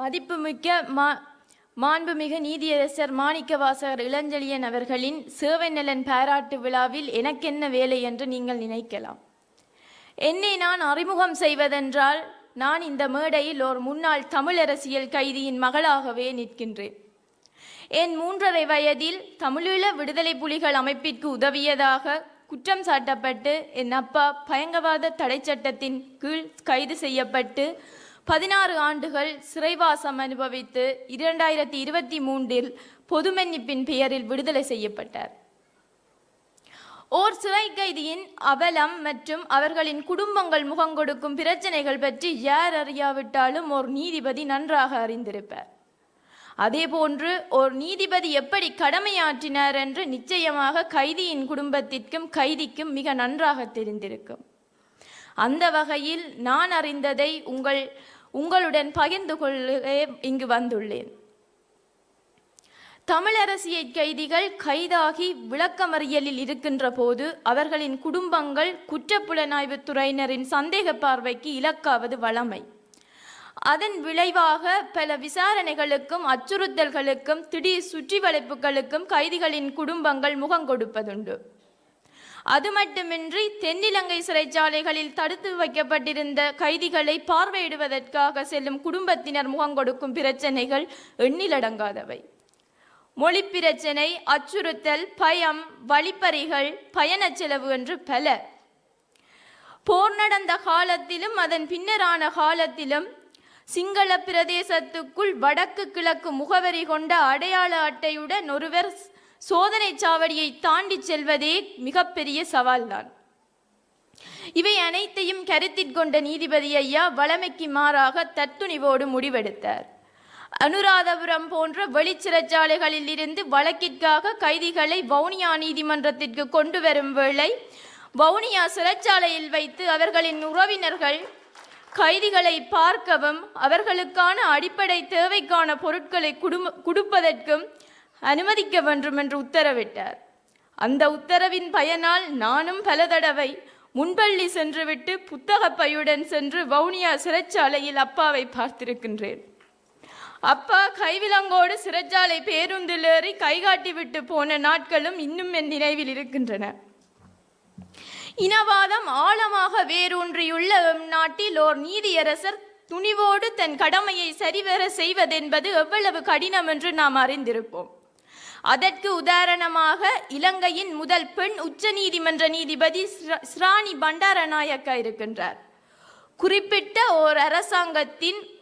மதிப்புமிக்க மா மாண்புமிகு நீதியரசர் மாணிக்கவாசகர் இளஞ்செழியன் அவர்களின் சேவை நலன் பாராட்டு விழாவில் எனக்கென்ன வேலை என்று நீங்கள் நினைக்கலாம். என்னை நான் அறிமுகம் செய்வதென்றால் நான் இந்த மேடையில் ஒரு முன்னாள் தமிழரசியல் கைதியின் மகளாகவே நிற்கின்றேன். என் மூன்றரை வயதில் தமிழீழ விடுதலை புலிகள் அமைப்பிற்கு உதவியதாக குற்றம் சாட்டப்பட்டு என் அப்பா பயங்கரவாத தடை சட்டத்தின் கீழ் கைது செய்யப்பட்டு பதினாறு ஆண்டுகள் சிறைவாசம் அனுபவித்து இரண்டாயிரத்தி இருபத்தி மூன்றில் பொது மன்னிப்பின் பெயரில் விடுதலை செய்யப்பட்டார். ஓர் சிறை கைதியின் அவலம் மற்றும் அவர்களின் குடும்பங்கள் முகம் கொடுக்கும் பிரச்சனைகள் பற்றி யார் அறியாவிட்டாலும் ஓர் நீதிபதி நன்றாக அறிந்திருப்பார். அதேபோன்று ஓர் நீதிபதி எப்படி கடமையாற்றினார் என்று நிச்சயமாக கைதியின் குடும்பத்திற்கும் கைதிக்கும் மிக நன்றாக தெரிந்திருக்கும். அந்த வகையில் நான் அறிந்ததை உங்கள் உங்களுடன் பகிர்ந்து கொள்ளவே இங்கு வந்துள்ளேன். தமிழரசியை கைதிகள் கைதாகி விளக்கமறியலில் இருக்கின்ற போது அவர்களின் குடும்பங்கள் குற்றப்புலனாய்வு துறையினரின் சந்தேக பார்வைக்கு இலக்காவது வளமை அதன் விளைவாக பல விசாரணைகளுக்கும் அச்சுறுத்தல்களுக்கும் திடீர் சுற்றி வளைப்புகளுக்கும் கைதிகளின் குடும்பங்கள் முகம் கொடுப்பதுண்டு. அது மட்டுமின்றி தென்னிலங்கை சிறைச்சாலைகளில் தடுத்து வைக்கப்பட்டிருந்த கைதிகளை பார்வையிடுவதற்காக செல்லும் குடும்பத்தினர் முகம் கொடுக்கும் பிரச்சனைகள் எண்ணிலடங்காதவை. மொழி பிரச்சனை அச்சுறுத்தல் பயம் வழிப்பறிகள் பயண செலவு என்று பல. போர் நடந்த காலத்திலும் அதன் பின்னரான காலத்திலும் சிங்கள பிரதேசத்துக்குள் வடக்கு கிழக்கு முகவரி கொண்ட அடையாள அட்டையுடன் ஒருவர் சோதனை சாவடியை தாண்டி செல்வதே மிகப்பெரிய சவால்தான். இவை அனைத்தையும் கருத்தில் கொண்ட நீதிபதி ஐயா வளமைக்கு மாறாக தத்துணிவோடு முடிவெடுத்தார். அனுராதபுரம் போன்ற வெளிச்சிறைச்சாலைகளில் இருந்து வழக்கிற்காக கைதிகளை வவுனியா நீதிமன்றத்திற்கு கொண்டு வரும் வேளை வவுனியா சிறைச்சாலையில் வைத்து அவர்களின் உறவினர்கள் கைதிகளை பார்க்கவும் அவர்களுக்கான அடிப்படை தேவைக்கான பொருட்களை குடும்ப கொடுப்பதற்கும் அனுமதிக்க வேண்டும் என்று உத்தரவிட்டார். அந்த உத்தரவின் பயனால் நானும் பல தடவை முன்பள்ளி சென்றுவிட்டு புத்தக பையுடன் சென்று வவுனியா சிறைச்சாலையில் அப்பாவை பார்த்திருக்கின்றேன். அப்பா கைவிலங்கோடு சிறைச்சாலை பேருந்தில் ஏறி கைகாட்டி விட்டு போன நாட்களும் இன்னும் என் நினைவில் இருக்கின்றன. இனவாதம் ஆழமாக வேரூன்றியுள்ள எம் நாட்டில் ஓர் நீதியரசர் துணிவோடு தன் கடமையை சரிவர செய்வதென்பது எவ்வளவு கடினம் என்று நாம் அறிந்திருப்போம். அதற்கு உதாரணமாக இலங்கையின் முதல் பெண் உச்ச நீதிமன்ற நீதிபதி ஸ்ர- ஸ்ராணி பண்டாரநாயக்கா இருக்கின்றார். குறிப்பிட்ட ஓர் அரசாங்கத்தின்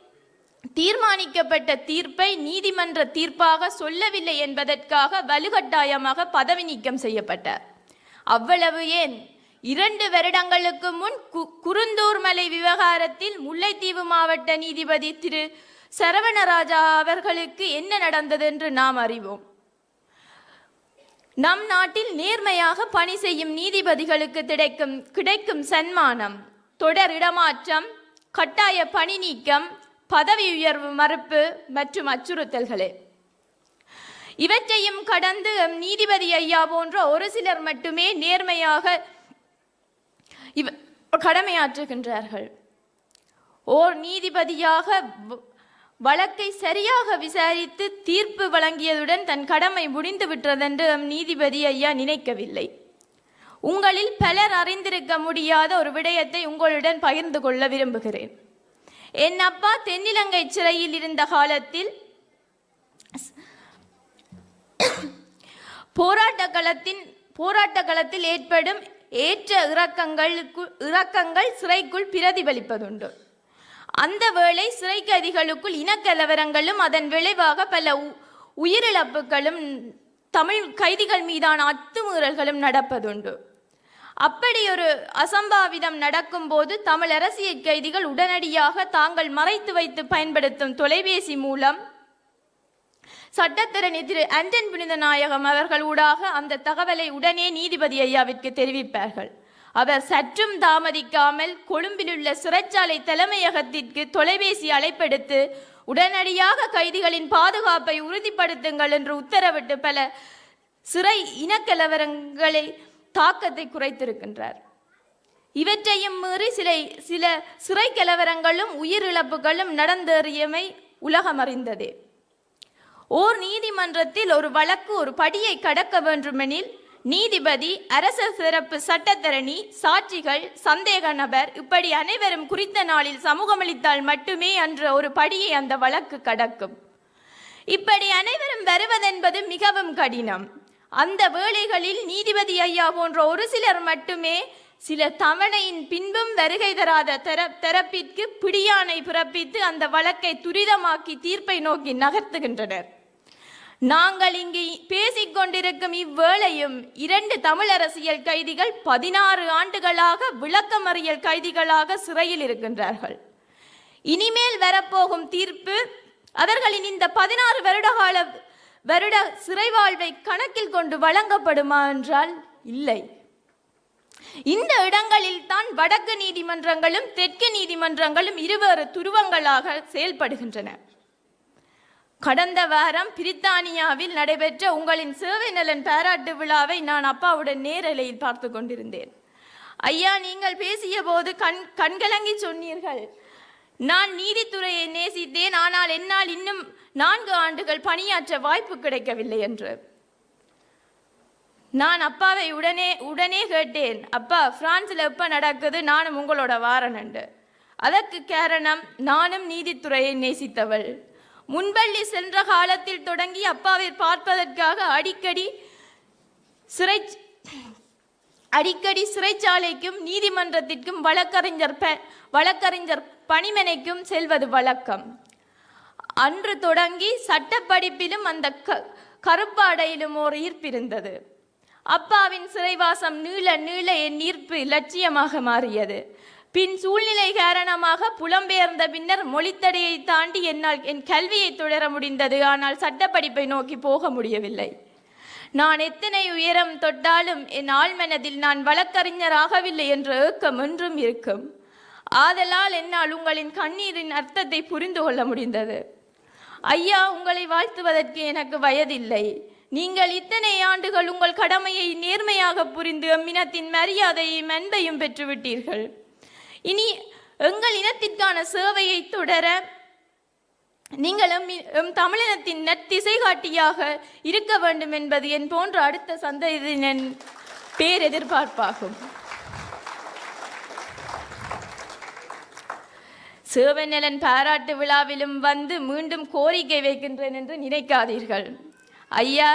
தீர்மானிக்கப்பட்ட தீர்ப்பை நீதிமன்ற தீர்ப்பாக சொல்லவில்லை என்பதற்காக வலுக்கட்டாயமாக பதவி நீக்கம் செய்யப்பட்டார். அவ்வளவு ஏன்? இரண்டு வருடங்களுக்கு முன் கு குருந்தூர்மலை விவகாரத்தில் முல்லைத்தீவு மாவட்ட நீதிபதி திரு சரவணராஜா அவர்களுக்கு என்ன நடந்தது என்று நாம் அறிவோம். நம் நாட்டில் நேர்மையாக பணி செய்யும் நீதிபதிகளுக்கு கிடைக்கும் கிடைக்கும் சன்மானம் தொடர் இடமாற்றம் கட்டாய பணி நீக்கம் பதவி உயர்வு மறுப்பு மற்றும் அச்சுறுத்தல்களே. இவற்றையும் கடந்து நீதிபதி ஐயா போன்ற ஒரு சிலர் மட்டுமே நேர்மையாக இவ கடமையாற்றுகின்றார்கள். ஓர் நீதிபதியாக வழக்கை சரியாக விசாரித்து தீர்ப்பு வழங்கியதுடன் தன் கடமை முடிந்து விட்டதென்று எம் நீதிபதி ஐயா நினைக்கவில்லை. உங்களில் பலர் அறிந்திருக்க முடியாத ஒரு விடயத்தை உங்களுடன் பகிர்ந்து கொள்ள விரும்புகிறேன். என் அப்பா தென்னிலங்கை சிறையில் இருந்த காலத்தில் போராட்ட களத்தின் போராட்ட களத்தில் ஏற்படும் ஏற்ற இறக்கங்களுக்கு இறக்கங்கள் சிறைக்குள் பிரதிபலிப்பதுண்டு. அந்த வேளை சிறை கைதிகளுக்குள் இனக்கலவரங்களும் அதன் விளைவாக பல உயிரிழப்புகளும் தமிழ் கைதிகள் மீதான அத்துமீறல்களும் நடப்பதுண்டு. அப்படி ஒரு அசம்பாவிதம் நடக்கும்போது தமிழ் அரசியல் கைதிகள் உடனடியாக தாங்கள் மறைத்து வைத்து பயன்படுத்தும் தொலைபேசி மூலம் சட்டத்தரணி திரு அண்டன் புனித நாயகம் அவர்கள் ஊடாக அந்த தகவலை உடனே நீதிபதி ஐயாவிற்கு தெரிவிப்பார்கள். அவர் சற்றும் தாமதிக்காமல் கொழும்பிலுள்ள சிறைச்சாலை தலைமையகத்திற்கு தொலைபேசி அழைப்பெடுத்து உடனடியாக கைதிகளின் பாதுகாப்பை உறுதிப்படுத்துங்கள் என்று உத்தரவிட்டு பல சிறை இனக்கலவரங்களை தாக்கத்தை குறைத்திருக்கின்றார். இவற்றையும் மீறி சில சில சிறை கலவரங்களும் உயிரிழப்புகளும் நடந்தேறியமை உலகம் அறிந்ததே ஓர் நீதிமன்றத்தில் ஒரு வழக்கு ஒரு படியை கடக்க வேண்டுமெனில் நீதிபதி அரச சிறப்பு சட்டத்தரணி சாட்சிகள் சந்தேக நபர் இப்படி அனைவரும் குறித்த நாளில் சமூகமளித்தால் மட்டுமே அன்ற ஒரு படியை அந்த வழக்கு கடக்கும். இப்படி அனைவரும் வருவதென்பது மிகவும் கடினம். அந்த வேளைகளில் நீதிபதி ஐயா போன்ற ஒரு சிலர் மட்டுமே சில தவணையின் பின்பும் வருகை தராத தெர தெரப்பிற்கு பிடியானை பிறப்பித்து அந்த வழக்கை துரிதமாக்கி தீர்ப்பை நோக்கி நகர்த்துகின்றனர். நாங்கள் இங்கு பேசிக் கொண்டிருக்கும் இவ்வேளையும் இரண்டு தமிழ் அரசியல் கைதிகள் பதினாறு ஆண்டுகளாக விளக்கமறியல் கைதிகளாக சிறையில் இருக்கின்றார்கள். இனிமேல் வரப்போகும் தீர்ப்பு அவர்களின் இந்த பதினாறு வருடகால வருட சிறை வாழ்வை கணக்கில் கொண்டு வழங்கப்படுமா என்றால் இல்லை. இந்த இடங்களில் தான் வடக்கு நீதிமன்றங்களும் தெற்கு நீதிமன்றங்களும் இருவேறு துருவங்களாக செயல்படுகின்றன. கடந்த வாரம் பிரித்தானியாவில் நடைபெற்ற உங்களின் சேவை நலன் பாராட்டு விழாவை நான் அப்பாவுடன் நேரலையில் பார்த்து கொண்டிருந்தேன். ஐயா நீங்கள் பேசிய போது கண் கண்கலங்கி சொன்னீர்கள். நான் நீதித்துறையை நேசித்தேன் ஆனால் என்னால் இன்னும் நான்கு ஆண்டுகள் பணியாற்ற வாய்ப்பு கிடைக்கவில்லை என்று. நான் அப்பாவை உடனே உடனே கேட்டேன் அப்பா பிரான்ஸில் எப்போ நடக்குது? நானும் உங்களோட வாரனண்டு அதற்கு காரணம் நானும் நீதித்துறையை நேசித்தவள். முன்பள்ளி சென்ற காலத்தில் தொடங்கி அப்பாவை பார்ப்பதற்காக அடிக்கடி சிறை அடிக்கடி சிறைச்சாலைக்கும் நீதிமன்றத்திற்கும் வழக்கறிஞர் ப- வழக்கறிஞர் பணிமனைக்கும் செல்வது வழக்கம். அன்று தொடங்கி சட்டப்படிப்பிலும் அந்த க கருப்பாடையிலும் ஓர் ஈர்ப்பிருந்தது. அப்பாவின் சிறைவாசம் நீள நீள என் ஈர்ப்பு லட்சியமாக மாறியது. பின் சூழ்நிலை காரணமாக புலம்பெயர்ந்த பின்னர் மொழித்தடையை தாண்டி என்னால் என் கல்வியை தொடர முடிந்தது. ஆனால் சட்டப்படிப்பை நோக்கி போக முடியவில்லை. நான் எத்தனை உயரம் தொட்டாலும் என் ஆழ்மனதில் நான் வழக்கறிஞர் ஆகவில்லை என்ற ஏக்கம் என்றும் இருக்கும். ஆதலால் என்னால் உங்களின் கண்ணீரின் அர்த்தத்தை புரிந்து கொள்ள முடிந்தது. ஐயா உங்களை வாழ்த்துவதற்கு எனக்கு வயதில்லை. நீங்கள் இத்தனை ஆண்டுகள் உங்கள் கடமையை நேர்மையாக புரிந்து அம்மினத்தின் மரியாதையும் அன்பையும் பெற்றுவிட்டீர்கள். இனி எங்கள் இனத்திற்கான சேவையை தொடர நீங்களும் எம் தமிழினத்தின் நற்திசை காட்டியாக இருக்க வேண்டும் என்பது என் போன்ற அடுத்த சந்ததியின் பேர் எதிர்பார்ப்பாகும் சேவநலன் பாராட்டு விழாவிலும் வந்து மீண்டும் கோரிக்கை வைக்கின்றேன் என்று நினைக்காதீர்கள். ஐயா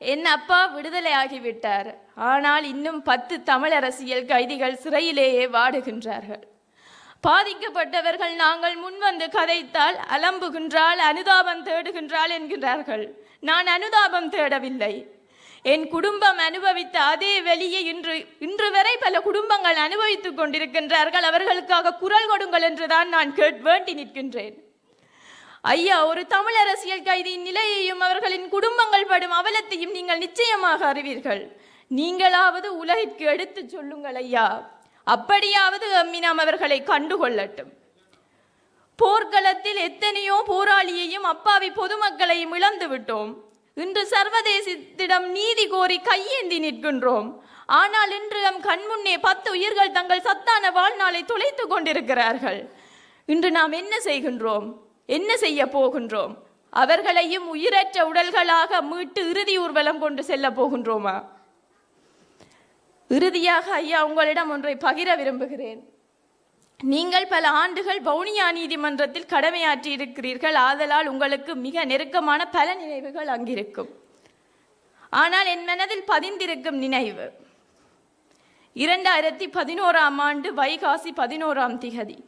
என் அப்பா விடுதலை ஆகிவிட்டார். ஆனால் இன்னும் பத்து தமிழ் அரசியல் கைதிகள் சிறையிலேயே வாடுகின்றார்கள். பாதிக்கப்பட்டவர்கள் நாங்கள் முன்வந்து கதைத்தால் அலம்புகின்றாள் அனுதாபம் தேடுகின்றாள் என்கின்றார்கள் நான் அனுதாபம் தேடவில்லை. என் குடும்பம் அனுபவித்த அதே வெளியே இன்று இன்று வரை பல குடும்பங்கள் அனுபவித்துக் கொண்டிருக்கின்றார்கள். அவர்களுக்காக குரல் கொடுங்கள் என்றுதான் நான் கேட் வேண்டி நிற்கின்றேன். ஐயா ஒரு தமிழ் அரசியல் கைதியின் நிலையையும் அவர்களின் குடும்பங்கள் படும் அவலத்தையும் நீங்கள் நிச்சயமாக அறிவீர்கள். நீங்களாவது உலகிற்கு எடுத்துச் சொல்லுங்கள் ஐயா. அப்படியாவது அம்மினாம் அவர்களை கண்டுகொள்ளட்டும். போர்க்களத்தில் எத்தனையோ போராளியையும் அப்பாவி பொதுமக்களையும் இழந்து விட்டோம். இன்று சர்வதேசத்திடம் நீதி கோரி கையேந்தி நிற்கின்றோம். ஆனால் இன்று நம் கண்முன்னே பத்து உயிர்கள் தங்கள் சத்தான வாழ்நாளை தொலைத்துக் கொண்டிருக்கிறார்கள். இன்று நாம் என்ன செய்கின்றோம்? என்ன செய்ய போகின்றோம்? அவர்களையும் உயிரற்ற உடல்களாக மீட்டு இறுதி ஊர்வலம் கொண்டு செல்ல போகின்றோமா? இறுதியாக ஐயா உங்களிடம் ஒன்றை பகிர விரும்புகிறேன். நீங்கள் பல ஆண்டுகள் வவுனியா நீதிமன்றத்தில் கடமையாற்றி இருக்கிறீர்கள். ஆதலால் உங்களுக்கு மிக நெருக்கமான பல நினைவுகள் அங்கிருக்கும். ஆனால் என் மனதில் பதிந்திருக்கும் நினைவு இரண்டாயிரத்தி பதினோராம் ஆண்டு வைகாசி பதினோராம் திகதி.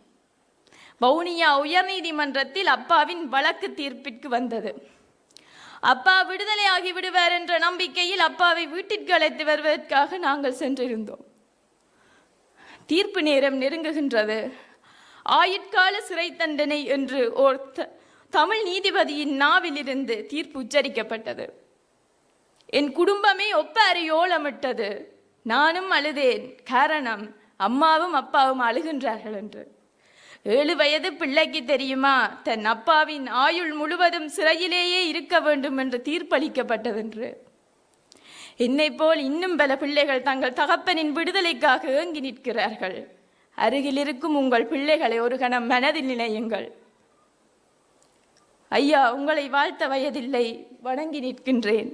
வவுனியா உயர்நீதிமன்றத்தில் அப்பாவின் வழக்கு தீர்ப்பிற்கு வந்தது. அப்பா விடுதலையாகி விடுவார் என்ற நம்பிக்கையில் அப்பாவை வீட்டிற்கு அழைத்து வருவதற்காக நாங்கள் சென்றிருந்தோம். தீர்ப்பு நேரம் நெருங்குகின்றது. ஆயுட்கால சிறை தண்டனை என்று ஓர் த- தமிழ் நீதிபதியின் நாவிலிருந்து தீர்ப்பு உச்சரிக்கப்பட்டது. என் குடும்பமே ஒப்பாரி ஓலமிட்டது நானும் அழுதேன். காரணம் அம்மாவும் அப்பாவும் அழுகின்றார்கள் என்று. ஏழு வயது பிள்ளைக்கு தெரியுமா? தன் அப்பாவின் ஆயுள் முழுவதும் சிறையிலேயே இருக்க வேண்டும் என்று தீர்ப்பளிக்கப்பட்டதென்று. என்னை போல் இன்னும் பல பிள்ளைகள் தங்கள் தகப்பனின் விடுதலைக்காக ஏங்கி நிற்கிறார்கள். அருகில் இருக்கும் உங்கள் பிள்ளைகளை ஒரு கணம் மனதில் நினையுங்கள். ஐயா உங்களை வாழ்த்த வயதில்லை வணங்கி நிற்கின்றேன்.